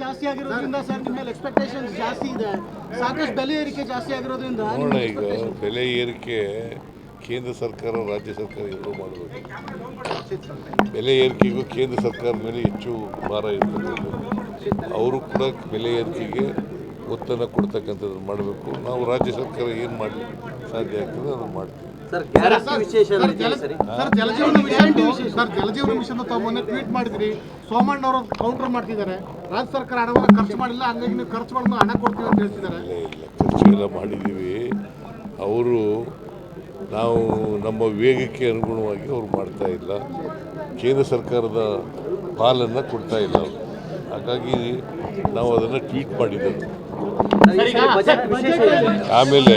ಜಾಸ್ತಿ ಆಗಿರೋದ್ರಿಂದ ಸರ್ ನಿಮ್ಮ ಮೇಲೆ ಎಕ್ಸ್ಪೆಕ್ಟೇಷನ್ಸ್ ಜಾಸ್ತಿ ಇದೆ. ಸಾಕಷ್ಟು ಬೆಲೆ ಏರಿಕೆ ಜಾಸ್ತಿ ಆಗಿರೋದ್ರಿಂದ ನೋಡೋಣ ಈಗ ಬೆಲೆ ಏರಿಕೆ ಕೇಂದ್ರ ಸರ್ಕಾರ ರಾಜ್ಯ ಸರ್ಕಾರ ಎಲ್ಲರೂ ಮಾಡಬೇಕು. ಬೆಲೆ ಏರಿಕೆಗೂ ಕೇಂದ್ರ ಸರ್ಕಾರದ ಮೇಲೆ ಹೆಚ್ಚು ಭಾರ ಇರ್ತದೆ. ಅವರು ಕೂಡ ಬೆಲೆ ಏರಿಕೆಗೆ ಒತ್ತನ್ನು ಕೊಡ್ತಕ್ಕಂಥದ್ದು ಮಾಡಬೇಕು. ನಾವು ರಾಜ್ಯ ಸರ್ಕಾರ ಏನು ಮಾಡಲಿ ಸಾಧ್ಯ ಆಗ್ತದೆ ಅದನ್ನು ಮಾಡ್ತೀವಿ. ಸರ್ ಗ್ಯಾರಂಟಿ ವಿಶೇಷ ಸರ್ ಇದೆಯಾ ಜಲ- ಸರ್ ಸರ್ ಜಲಜೀವನ ಮಿಷನ್ ತಾವು ಮೊನ್ನೆ ಟ್ವೀಟ್ ಮಾಡಿದ್ರಿ. ಸೋಮಣ್ಣ ಅವರು ಕೌಂಟರ್ ಮಾಡ್ತಿದ್ದಾರೆ. ರಾಜ್ಯ ಸರ್ಕಾರ ಹಣವನ್ನು ಖರ್ಚು ಮಾಡಿಲ್ಲ ಹಂಗಾಗಿ ನೀವು ಖರ್ಚು ಮಾಡಿದ ಹಣ ಕೊಡ್ತೀವಿ ಅಂತ ಹೇಳ್ತಿದ್ದಾರೆ. ಇಲ್ಲ ಇಲ್ಲ ಖರ್ಚು ಎಲ್ಲ ಮಾಡಿದ್ದೀವಿ. ಅವರು ನಾವು ನಮ್ಮ ವೇಗಕ್ಕೆ ಅನುಗುಣವಾಗಿ ಅವ್ರು ಮಾಡ್ತಾ ಇಲ್ಲ. ಕೇಂದ್ರ ಸರ್ಕಾರದ ಪಾಲನ್ನು ಕೊಡ್ತಾ ಇಲ್ಲ ಅವರು. ಹಾಗಾಗಿ ನಾವು ಅದನ್ನು ಟ್ವೀಟ್ ಮಾಡಿದ್ದೆವು ಆಮೇಲೆ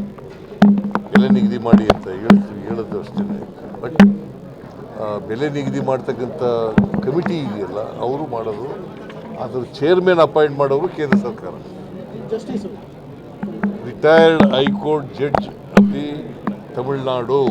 ನಿಗದಿ ಮಾಡಿ ಅಂತ ಹೇಳ್ತೀವಿ ಹೇಳೋದು ಅಷ್ಟೇ ಬಟ್ ಬೆಲೆ ನಿಗದಿ ಮಾಡ್ತಕ್ಕಂಥ ಕಮಿಟಿ ಇದೆಯಲ್ಲ ಅವರು ಮಾಡೋದು. ಅದ್ರ ಚೇರ್ಮನ್ ಅಪಾಯಿಂಟ್ ಮಾಡೋರು ಕೇಂದ್ರ ಸರ್ಕಾರ. ರಿಟೈರ್ಡ್ ಹೈಕೋರ್ಟ್ ಜಡ್ಜ್ ಅಲ್ಲಿ ದಿ ತಮಿಳುನಾಡು.